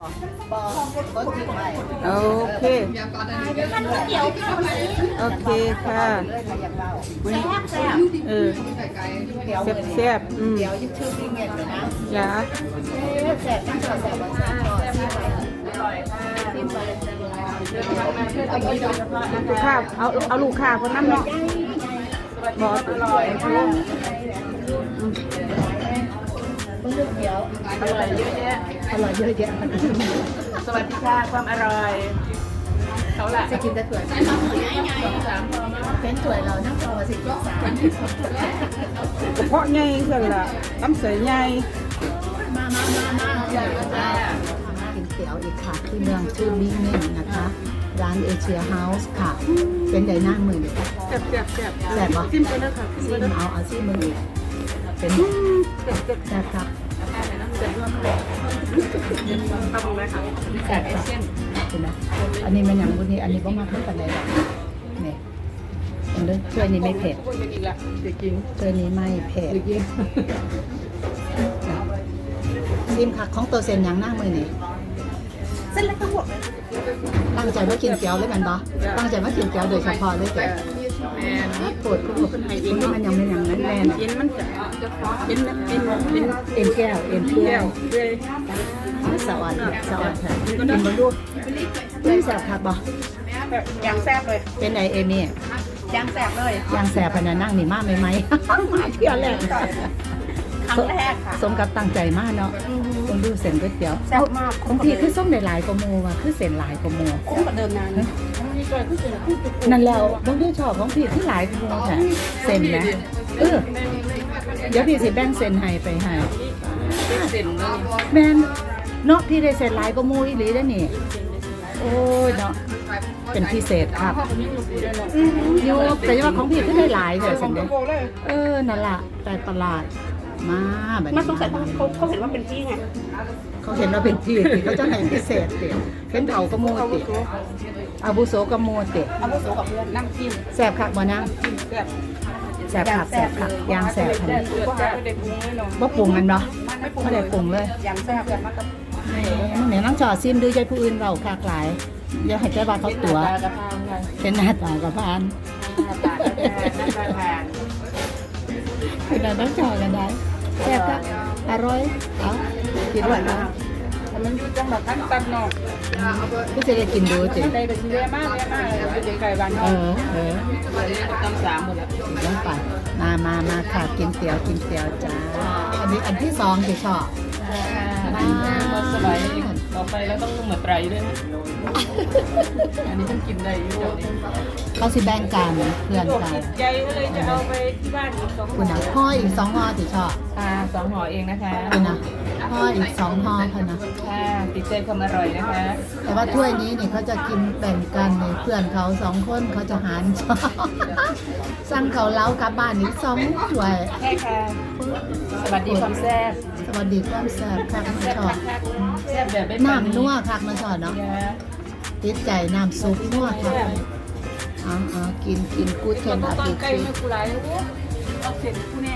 บอกก็ทิ้งไว้โอเค โอเคค่ะเลยใครอยากเล่าเออเดี๋ยวแซ่บๆอืมเดี๋ยวยึดชื่อพี่เงียบเลยนะจ้าแซ่บทั้งตัวแซ่บวันแซ่บอนที่ไปเอาไปดูลูกค้าเอาเอาลูกค้าคนนั้นเนาะบอกอร่อยต้องเลื อกเดี๋ยวอร่อยเยอะแยะอร่อยเยอะแยะสวัสดีค่ะความอร่อยเขาละจะกินแต่ถั่วใช่ไหมเป็นถั่วเรานั่งรอสิบสามกระเพาะใหญ่เกินละลำเสยใหญ่มามามามาใหญ่มากกินเตี๋ยวอีกค่ะที่เมืองชื่อบิ๊กเน่งนะคะร้านเอเชียเฮาส์ค่ะ เป็นไดหน้ามือนี่แซ่บแซ่บแซ่บแซ่บปะจิ้มไปเลยค่ะจิ้มซีไปเลยมเอาเอาซีมือ เป็นแซ่บครับทำเลยค่ะแซ่บครับเห็นไหมอันนี้มันอย่างบุนี้อันนี้ก็มาเพิ่มกันเลยแบบนี่อันนี้ช่วยนี้ไม่เผ็ดพูดกันอีกละเด็กจริงช่วยนี้ไม่เผ็ดเด็กจริงซีมค่ะของตัวเซนยังหน้ามือนี่เส้นเล็กทั้งหมดเลยตั้งใจว่ากินเกี๊ยวเลยแมันปะตั้งใจว่ากินเกี๊ยวโดยเฉพาะเลยแต่ แม่นปวดคุณคุณที่มันยังไม่ยังนั้นแน่นเย็นมันจะเย็นเย็นเย็นเอ็นแก้วเอ็นแก้วเลยสวัสดีสวัสดีกินบนลูกเล่นแสบครับบ่ยางแซ่บเลย เป็นไอเอมี่ยางแซ่บเลยยางแสบพนันนั่งนี่มากไหมไหมมาเที่ยวแรกครั้งแรกค่ะสมกับตั้งใจมากเนาะต้องดูเส้นก๋วยเตี๋ยวแซ่บมากบางทีคือส้มในหลายกว่าโมว่ะคือเส้นหลายกว่าโมคุ้มกว่าเดิมนาน นั่นแล้วบางทีชอบของพี่ที่หลายกว่าโมแท้เส้นนะเออเดี๋ยวพี่สิแบ่งเส้นให้ไปให้เส้นเลยแม่นเนาะพี่ได้เส้นหลายกว่าโมอีหลีได้นี่โอ้ยเนาะเป็นพิเศษครับอยู่แต่ว่าของพี่ก็ได้หลายแต่ขสัองนเด้เลยเออนั่นล่ะแต่ประหลาด มาแบบมันสงสัยเขาเขาเห็นว่าเป็นพี่ไงเขาเห็นเราเป็นพี่ติเขาเจ้าไหนพิเศษติเห็นเผากระโมอาวุติโสอาบุโสกระโมติอาวุโสกับเพื่อนนั่งกินแสบคักบ่นางแบบแสบคักแสบคักยางแสบคันแต่นี้ก็หาเด็กปรุงเลยเนาะบ่ปรุงกันเนาะไม่ปรุงไม่ได้ปรุงเลยยางแซ่บแบบมากกับแหม่น้องจอซิมดูใจผู้อื่นเราคักหลายอย่าให้ใจว่าเขาตัวตากระพางไงเป็นหน้าตากระพานตากระแพงตากระแพง คือเราต้องจอกันได้แซ่บครับอร่อยเอากินอหร่วาอยนมากมันมีจังแบบขั้นตันเนาะก็จะได้กินดูจิได้เป็นเยอะมากเยอะมากเลยเป็นไก่บ้านเอเนาะอเออตำสามหมดแล้วต้องไปมามามาค่ะกินเตี๋ยวกินเตี๋ยวจ้าอันนี้อันที่สองที่ชอบ มาสบายต่อไปแล้วต้องเหมือนไตรด้วยนะอันนี้ต้องกินได้อยู่เขาสิแบ่งกันเพื่อนโยกกันติดใจก็เลยจะเอาไปที่บ้านอีกสองคุณนะพ่ออีกสองห่อที่ชอบค่ะสองห่อเองนะคะคุณนะพ่ออีกสองห่อเท่านะค่ะติดใจความอร่อยนะคะแต่ว่าถ้วยนี้นี่เขาจะกินแบ่งกันในเพื่อนเขาสองคนเขาจะหารชอบสั่งเขาเล้ากลับบ้านอีกสองถ้วย ใช่ค่ะ สวัสดีความแซ่บ สวัสดีความแซ่บคักมาแซ่บชอบคักแซ่บแบบไม่น้ำนัวคักมาชอดเนาะติดใจน้ำซุปนัวคักอ๋อกินกินกูดเทนอาตอนบิไก่คิไม่กูไรโอ้เอาเสร็จกูแน่